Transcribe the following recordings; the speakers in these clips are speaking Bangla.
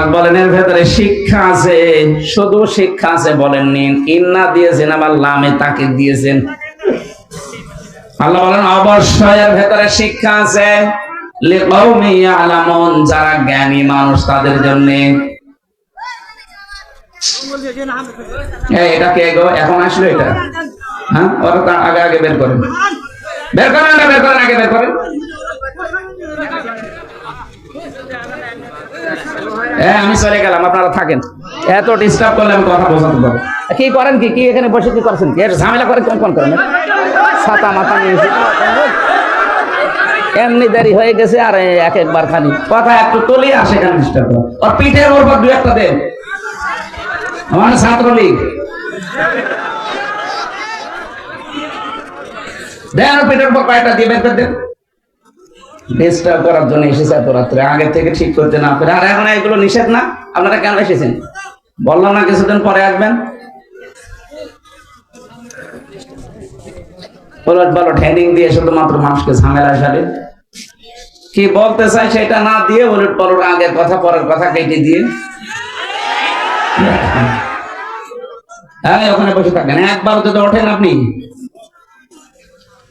বলেন ভেতরে শিক্ষা আছে, শুধু শিক্ষা আছে বলেননি, ইন্না দিয়েছেন, আবার লামে তাকে দিয়েছেন। আল্লাহ বলেন ভেতরে শিক্ষা আছে। যারা জ্ঞানী মানুষ তাদের জন্য। এটা কে গো? এখন আসলো এটা? হ্যাঁ ওরা আগে আগে বের করেন। বের করেন বের করেন, আগে বের করেন। হ্যাঁ আমি চলে গেলাম আপনারা থাকেন। এত ডিস্টার্ব করলে আমি কথা বোঝাতে পারব। কি করেন কি? কি এখানে বসে কি করছেন? কি এর ঝামেলা করে কোন কোন করেন? ছাতা মাথা নিয়ে এমনি দেরি হয়ে গেছে আর এক একবার খালি। কথা একটু তলি আসে কেন ডিস্টার্ব করে। ওর পিঠের ওর দু একটা দেন আমার ছাত্রলীগ। দেন পিঠের উপর কয়েকটা দিয়ে বের করে দেন। ডিস্টার্ব করার জন্য এসেছে এত রাত্রে। আগে থেকে ঠিক করতে না পারে। আর এখন এগুলো নিষেধ না? আপনারা কেন এসেছেন? বললাম না কিছুদিন পরে আসবেন। বলো দিয়ে শুধুমাত্র মানুষকে ঝামেলা সারে। কি বলতে চাই সেটা না দিয়ে উলট পলট আগের কথা, পরের কথা কেটে দিয়ে। হ্যাঁ ওখানে বসে থাকেন। একবার যদি ওঠেন আপনি।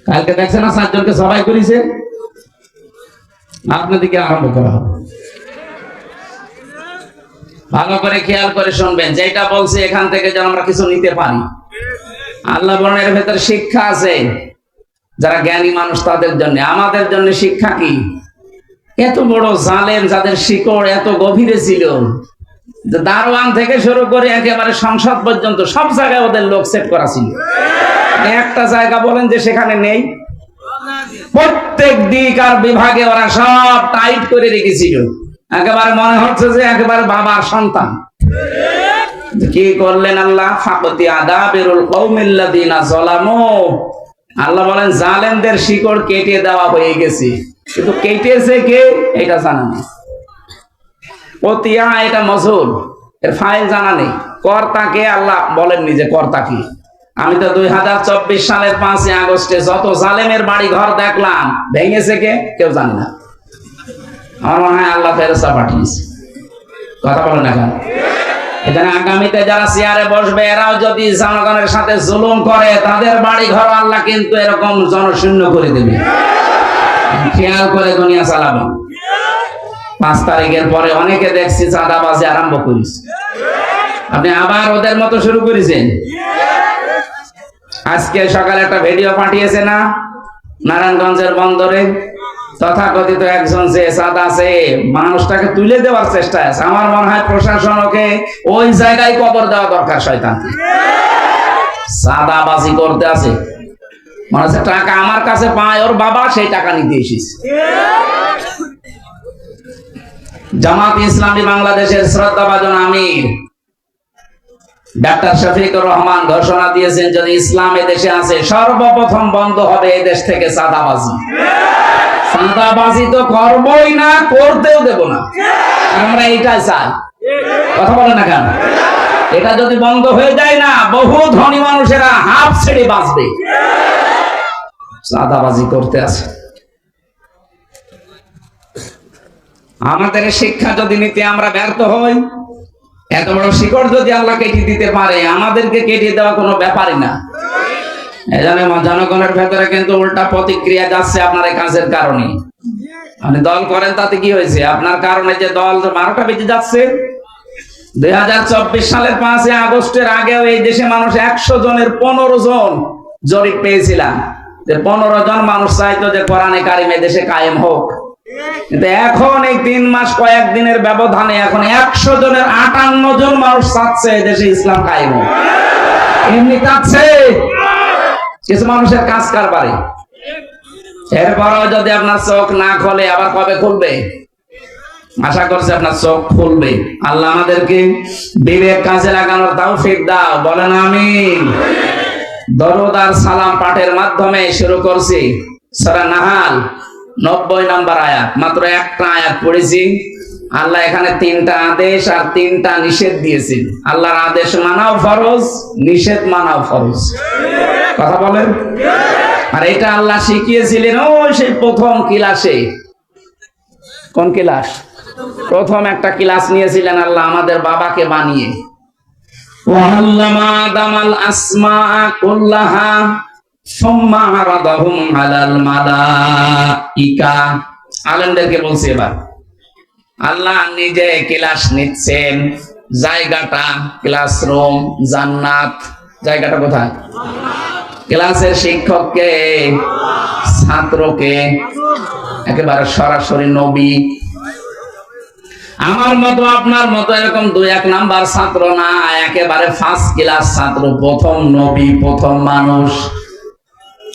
কালকে দেখছেন না সাতজনকে সবাই করেছে? আপনাদেরকে আরম্ভ করা হবে। ভালো করে খেয়াল করে শুনবেন, যেটা বলছি এখান থেকে যেন আমরা কিছু নিতে পারি। আল্লাহ এর ভেতরে শিক্ষা আছে। যারা জ্ঞানী মানুষ, তাদের জন্য। আমাদের জন্য শিক্ষা কি? এত বড় জালেম যাদের শিকড় এত গভীরে ছিল দারোয়ান থেকে শুরু করে একেবারে সংসদ পর্যন্ত সব জায়গায় ওদের লোক সেট করা ছিল। একটা জায়গা বলেন যে সেখানে নেই। প্রত্যেক দিক আর বিভাগে ওরা সব টাইট করে রেখেছিল। একেবারে মনে হচ্ছে যে একেবারে বাবার সন্তান। কি করলেন আল্লাহ? ফাকতি আদা বেরুল কৌমিল্লাদিনা জলামো আল্লাহ বলেন, জালেমদের শিকড় কেটে দেওয়া হয়ে গেছে। কিন্তু কেটেছে কে? এটা জানা নেই। পতিয়া এটা মজুর এর ফাইল জানা নেই। কর্তাকে আল্লাহ বলেননি যে কর্তা কি। আমি তো দুই হাজার চব্বিশ সালের পাঁচই আগস্টে যত জালেমের বাড়ি ঘর দেখলাম, ভেঙেছে কে? কেউ জানে না। আমার মনে হয় আল্লাহ ফেরস্তা পাঠিয়েছে। কথা বলে না কেন? এখানে আগামীতে যারা চেয়ারে বসবে, এরাও যদি জনগণের সাথে জুলুম করে, তাদের বাড়ি ঘর আল্লাহ কিন্তু এরকম জনশূন্য করে দেবে। খেয়াল করে দুনিয়া চালাবেন। পাঁচ তারিখের পরে অনেকে দেখছি চাঁদাবাজি আরম্ভ করিস আপনি আবার ওদের মতো শুরু করেছেন? আজকে সকালে একটা ভিডিও পাঠিয়েছে না? নারায়ণগঞ্জের বন্দরে। তথাকথিত একজন যে সাদ আছে মানুষটাকে তুলে দেওয়ার চেষ্টা আছে। আমার মনে হয় প্রশাসন ওকে ওই জায়গায় কবর দেওয়া দরকার শয়তান। সাদাবাজি করতে আছে। মনে হচ্ছে টাকা আমার কাছে পায়, ওর বাবা সেই টাকা নিতে এসেছে। জামাত ইসলামী বাংলাদেশের শ্রদ্ধাভাজন আমির। ডাক্তার শফিকুর রহমান ঘোষণা দিয়েছেন, যদি ইসলাম দেশে আছে, সর্বপ্রথম বন্ধ হবে এই দেশ থেকে সাদাবাজি সাদাবাজি তো করবই না, করতেও দেব না। আমরা এইটাই চাই। কথা বলে না কেন? এটা যদি বন্ধ হয়ে যায় না, বহু ধনী মানুষেরা হাফ ছেড়ে বাঁচবে। সাদাবাজি করতে আছে। আমাদের শিক্ষা যদি নিতে আমরা ব্যর্থ হই এত বড় শিকড় যদি আল্লাহ কেটে দিতে পারে, আমাদেরকে কেটে দেওয়া কোনো ব্যাপারই না। জনগণের ভেতরে কিন্তু উল্টা প্রতিক্রিয়া যাচ্ছে আপনার এই কাজের কারণে। আপনি দল করেন, তাতে কি হয়েছে? আপনার কারণে যে দল বারোটা বেজে যাচ্ছে। দুই হাজার চব্বিশ সালের পাঁচই আগস্টের আগেও এই দেশে মানুষ একশো জনের পনেরো জন জরিপ পেয়েছিলাম। যে পনেরো জন মানুষ চাইতো যে কোরআনে কারিমে দেশে কায়েম হোক। এখন এই তিন মাস কয়েক দিনের ব্যবধানে এখন একশো জনের আটান্ন জন মানুষ চাচ্ছে দেশে ইসলাম কায়েম এমনি চাচ্ছে। কিছু মানুষের কাজ কারবারে। এরপরেও যদি আপনার চোখ না খোলে, আবার কবে খুলবে? আশা করছি আপনার চোখ খুলবে। আল্লাহ আমাদেরকে বিবেক কাজে লাগানোর তাও ফিক দাও। বলেন আমি দরদ আর সালাম পাঠের মাধ্যমে শুরু করছি। সারা নাহাল। নব্বই নাম্বার আয়াত। মাত্র একটা আয়াত পড়েছি। আল্লাহ এখানে তিনটা আদেশ আর তিনটা নিষেধ দিয়েছেন। আল্লাহর আদেশ মানাও ফরজ, নিষেধ মানাও ফরজ। কথা বলেন? আর এটা আল্লাহ শিখিয়েছিলেন ও সেই প্রথম ক্লাসে। কোন ক্লাস? প্রথম একটা ক্লাস নিয়েছিলেন আল্লাহ আমাদের বাবাকে বানিয়ে। আসমা কুল্লাহা। আল্লাহ নিজে ক্লাস নিচ্ছেন। জায়গাটা, ক্লাসরুম, জান্নাত। জায়গাটা কোথায়? ক্লাসের শিক্ষককে, ছাত্রকে, একেবারে সরাসরি নবী। আমার মতো, আপনার মতো এরকম দুই এক নাম্বার ছাত্র না, একেবারে ফার্স্ট ক্লাস ছাত্র, প্রথম নবী, প্রথম মানুষ।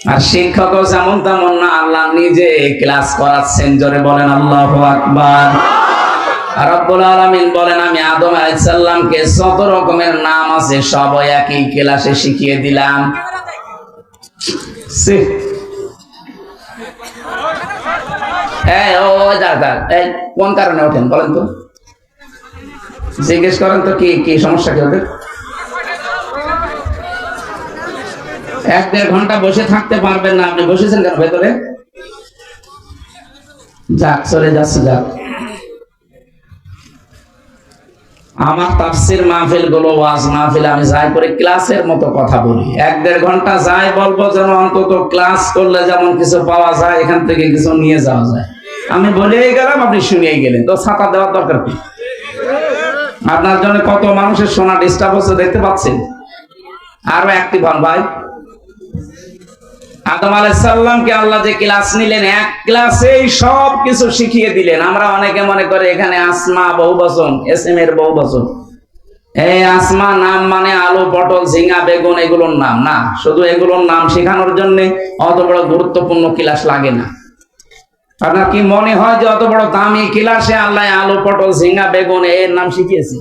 আর শিক্ষক যেমন তেমন না, আল্লাহ নিজে ক্লাস করাচ্ছেন, জোরে বলেন আল্লাহ আকবার। নাম আছে ক্লাসে শিখিয়ে দিলাম। ও যা, এই, কোন কারণে ওঠেন বলেন তো? জিজ্ঞেস করেন তো কি কি সমস্যা কি ওদের? এক দেড় ঘণ্টা বসে থাকতে পারবেন না। আপনি বসেছেন কেন ভেতরে? যাক, চলে যাচ্ছে, যাক। আমার তাফসির মাহফিলগুলো ওয়াজ মাহফিল আমি যাই করে ক্লাসের মতো কথা বলি। এক দেড় ঘণ্টা যাই বলব যেন অন্তত ক্লাস করলে যেমন কিছু পাওয়া যায়, এখান থেকে কিছু নিয়ে যাওয়া যায়। আমি বলেই গেলাম, আপনি শুনিয়ে গেলেন। তো ছাতা দেওয়ার দরকার কি? আপনার জন্য কত মানুষের শোনা ডিস্টার্ব হচ্ছে দেখতে পাচ্ছেন? আরও অ্যাক্টিভ হন ভাই। আদম আলাইসাল্লামকে আল্লাহ যে ক্লাস নিলেন এক ক্লাসেই সব কিছু শিখিয়ে দিলেন। আমরা অনেকে মনে করে এখানে আসমা বহু বচন এস এম এর বহু বচন এই আসমা নাম মানে আলু পটল ঝিঙ্গা বেগুন এগুলোর নাম। না শুধু এগুলোর নাম শেখানোর জন্য অত বড় গুরুত্বপূর্ণ ক্লাস লাগে না। আপনার কি মনে হয় যে অত বড় দামি ক্লাসে আল্লাহ আলু পটল ঝিঙ্গা বেগুন এর নাম শিখিয়েছে?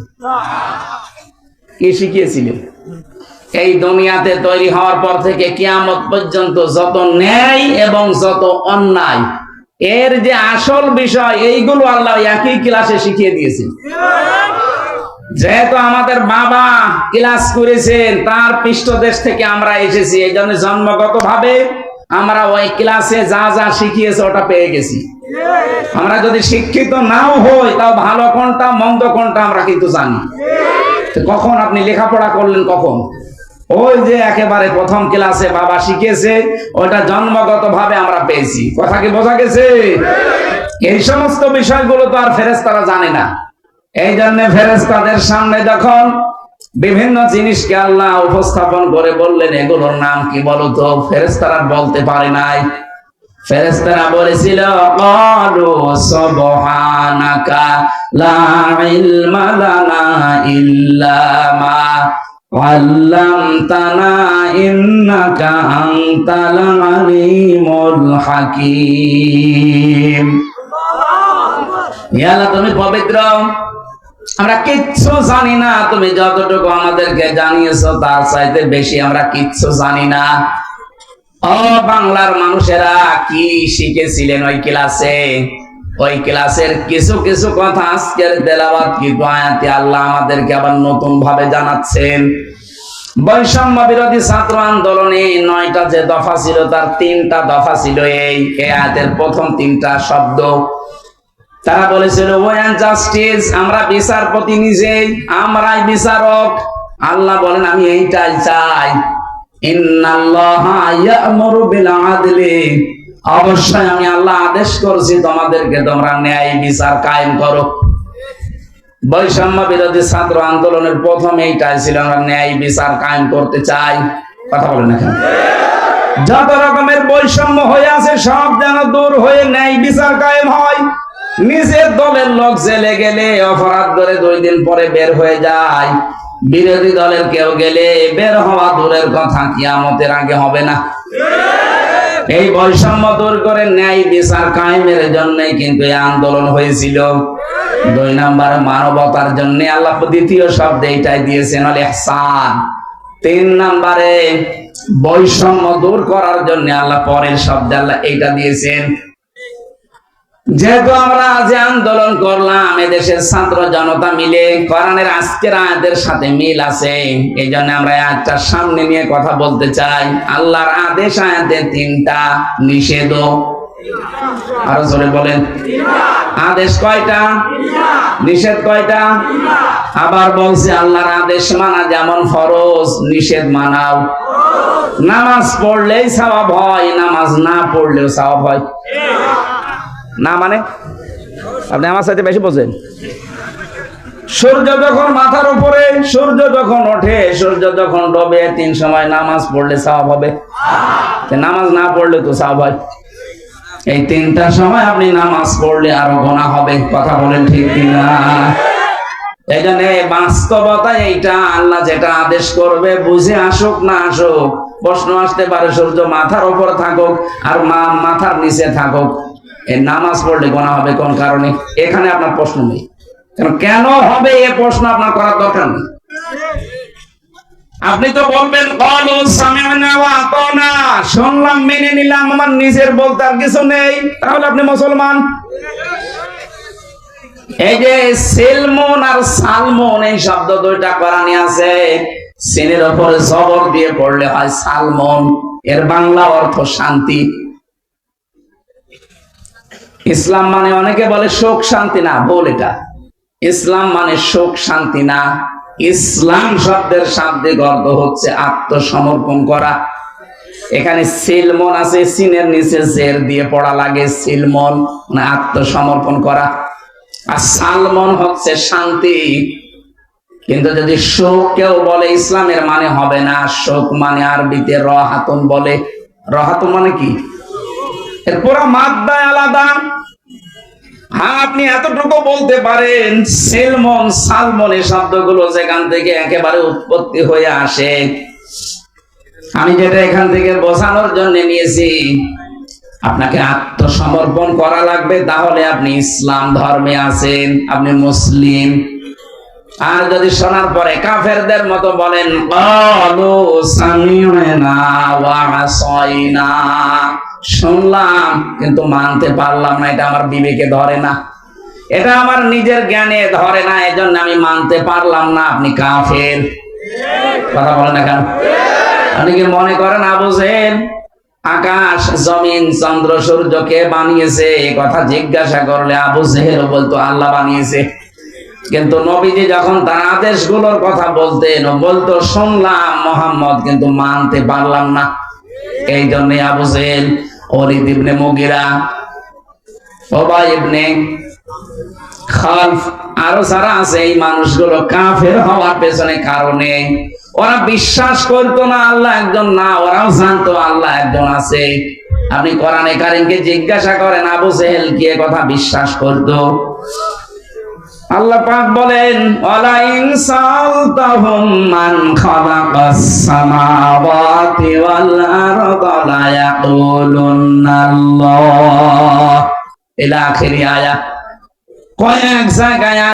কি শিখিয়েছিলেন এই দুনিয়াতে তৈরি হওয়ার পর থেকে কিয়ামত পর্যন্ত যত ন্যায় এবং যত অন্যায়, এর যে আসল বিষয় এইগুলো আল্লাহ একই ক্লাসে শিখিয়ে দিয়েছে যেহেতু আমাদের বাবা ক্লাস করেছেন, তার পৃষ্ঠদেশ থেকে আমরা এসেছি এই জন্য জন্মগত ভাবে আমরা ওই ক্লাসে যা যা শিখিয়েছে ওটা পেয়ে গেছি। আমরা যদি শিক্ষিত নাও হই, তাও ভালো কোনটা, মন্দ কোনটা আমরা কিন্তু জানি। কখন আপনি লেখাপড়া করলেন, কখন? ওই যে একেবারে প্রথম ক্লাসে বাবা শিখেছে, ওটা জন্মগত ভাবে আমরা পেয়েছি। কথা কি বোঝা গেছে? এই সমস্ত বিষয়গুলো তো আর ফেরেস্তারা জানে না। এই জন্য ফেরেস্তাদের সামনে যখন বিভিন্ন জিনিসকে আল্লাহ উপস্থাপন করে বললেন, এগুলোর নাম কি বলতো তো? ফেরেস্তারা বলতে পারে নাই। ফেরেস্তারা বলেছিল ক্বালু সুবহানাকা লা ইল্লা মা علمتنا إنك أنت العليم الحكيم ইয়ালা তুমি পবিত্র আমরা কিচ্ছু জানি না তুমি যতটুকু আমাদেরকে জানিয়েছো তার চাইতে বেশি আমরা কিচ্ছু জানি না ও বাংলার মানুষেরা কি শিখেছিলেন ওই ক্লাসে ওই ক্লাসের কিছু কিছু কথা আজকের তেলাবাদ কিন্তু আয়াতে আল্লাহ আমাদেরকে আবার নতুন ভাবে জানাচ্ছেন। বৈষম্য বিরোধী ছাত্র আন্দোলনে নয়টা যে দফা ছিল, তার তিনটা দফা ছিল এই। এই আয়াতের প্রথম তিনটা শব্দ। তারা বলেছিল ওয়ান জাস্টিস, আমরা বিচারপতি নিজেই, আমরাই বিচারক। আল্লাহ বলেন, আমি এইটাই চাই। ইন্নাল্লাহা ইয়া'মুরু বিল আদলি। অবশ্যই আমি আল্লাহ আদেশ করছি, তোমাদেরকে তোমরা ন্যায় বিচার কায়েম করো। বৈষম্য বিরোধী ছাত্র আন্দোলনের প্রথম এইটাই ছিল, আমরা ন্যায় বিচার কায়েম করতে চাই। কথা বলেন এখন যত রকমের বৈষম্য হয়ে আছে, সব যেন দূর হয়ে ন্যায় বিচার কায়েম হয়। নিজের দলের লোক জেলে গেলে অপরাধ করে দুই দিন পরে বের হয়ে যায়। বিরোধী দলের কেউ গেলে বের হওয়া দূরের কথা কিয়ামতের আগে হবে না। এই বৈষম্য দূর করে ন্যায় বিচার কায়েমের জন্যই কিন্তু এই আন্দোলন হয়েছিল। দুই নাম্বার মানবতার জন্য আল্লাহ দ্বিতীয় শব্দ এইটাই দিয়েছেন আল ইহসান। তিন নাম্বারে বৈষম্য দূর করার জন্য আল্লাহ পরের শব্দ আল্লাহ এইটা দিয়েছেন যেহেতু আমরা যে আন্দোলন করলাম, এদেশের ছাত্র জনতা মিলে কোরআনের আজকের আয়াতের সাথে মিল আছে। এই জন্য আমরা আয়াতটার সামনে নিয়ে কথা বলতে চাই। আল্লাহর আদেশ আয়াতে তিনটা নিষেধ। আরও জোরে বলেন। আদেশ কয়টা? নিষেধ কয়টা? আবার বলছে, আল্লাহর আদেশ মানা যেমন ফরজ, নিষেধ মানাও। নামাজ পড়লেই সওয়াব হয়, নামাজ না পড়লেও সওয়াব হয়। না মানে? আপনি আমার সাথে বেশি বোঝেন। সূর্য যখন মাথার উপরে, সূর্য যখন ওঠে, সূর্য যখন ডবে, তিন সময় নামাজ পড়লে সওয়াব হবে। নামাজ না পড়লে তো সওয়াব হয়। এই তিনটা সময় আপনি নামাজ পড়লে আরও গোনা হবে। কথা বলেন ঠিক কিনা? এই জন্য বাস্তবতা এইটা, আল্লাহ যেটা আদেশ করবে, বুঝে আসুক না আসুক, প্রশ্ন আসতে পারে, সূর্য মাথার উপর থাকুক আর মা মাথার নিচে থাকুক। এই নামাজ পড়লে গোনা হবে কোন কারণে? এখানে আপনার প্রশ্ন নেই। কেন হবে এ প্রশ্ন আপনার করার দরকার নেই। আপনি তো বলবেন শুনলাম, মেনে নিলাম, আমার নিজের বলতে আর কিছু নেই। তাহলে আপনি মুসলমান? এই যে সেলমন আর সালমন, এই শব্দ দুইটা কোরআনে আছে। সিনের উপরে জবর দিয়ে পড়লে হয় সালমন। এর বাংলা অর্থ শান্তি। ইসলাম মানে অনেকে বলে শোক শান্তি না বল এটা। ইসলাম মানে শোক শান্তি না। ইসলাম শব্দের শাব্দিক অর্থ হচ্ছে আত্মসমর্পণ করা। এখানে সিলমন আছে, সিনের নিচে জের দিয়ে পড়া লাগে, সিলমন মানে আত্মসমর্পণ করা। আর সালমন হচ্ছে শান্তি। কিন্তু যদি শোক কেউ বলে, ইসলামের মানে হবে না। শোক মানে আরবিতে রহাতুন বলে। রহাতুন মানে কি? পুরো মাদ্দায় আলাদা। হ্যাঁ আপনি এতটুকু বলতে পারেন, সেলমন, সালমন এই শব্দগুলো যেখান থেকে একেবারে উৎপত্তি হয়ে আসে। আমি যেটা এখান থেকে বোঝানোর জন্য নিয়েছি, আপনাকে আত্মসমর্পণ করা লাগবে, তাহলে আপনি ইসলাম ধর্মে আছেন, আপনি মুসলিম। আর যদি শোনার পরে কাফেরদের মতো বলেন শুনলাম, কিন্তু মানতে পারলাম না, এটা আমার বিবেকে ধরে না। এটা আমার নিজের জ্ঞানে ধরে না, এজন্য আমি মানতে পারলাম না, আপনি কাফের। কথা বলেন না কেন? আপনি কি মনে করেন আবু জেহেল, আকাশ, জমিন, চন্দ্র সূর্যকে বানিয়েছে? এই কথা জিজ্ঞাসা করলে আবু জেহেল বলতো, আল্লাহ বানিয়েছে। কিন্তু নবীজি যখন তার আদেশগুলোর কথা বলতেন বলতো, শুনলাম মোহাম্মদ, কিন্তু মানতে পারলাম না। এই জন্য আবু জেহেল অলিদ মুগিরা, ওবাই ইবনে খালফ আরও যারা আছে, এই মানুষগুলো কাফের হওয়ার পেছনে কারণে ওরা বিশ্বাস করতো না, আল্লাহ একজন না, ওরাও জানতো আল্লাহ একজন আছে। আপনি কোরআনে কারিমকে জিজ্ঞাসা করেন, আবু জেহেল কি কথা বিশ্বাস করতো? আল্লাহ পাক বলেন, ওয়ালাইন সালতাহুম মান খালাকাস সামাওয়াতি ওয়াল আরদা লা ইয়াকুলুন্না আল্লাহ ইলা আখিরি আয়াত। কয়েক জায়গায়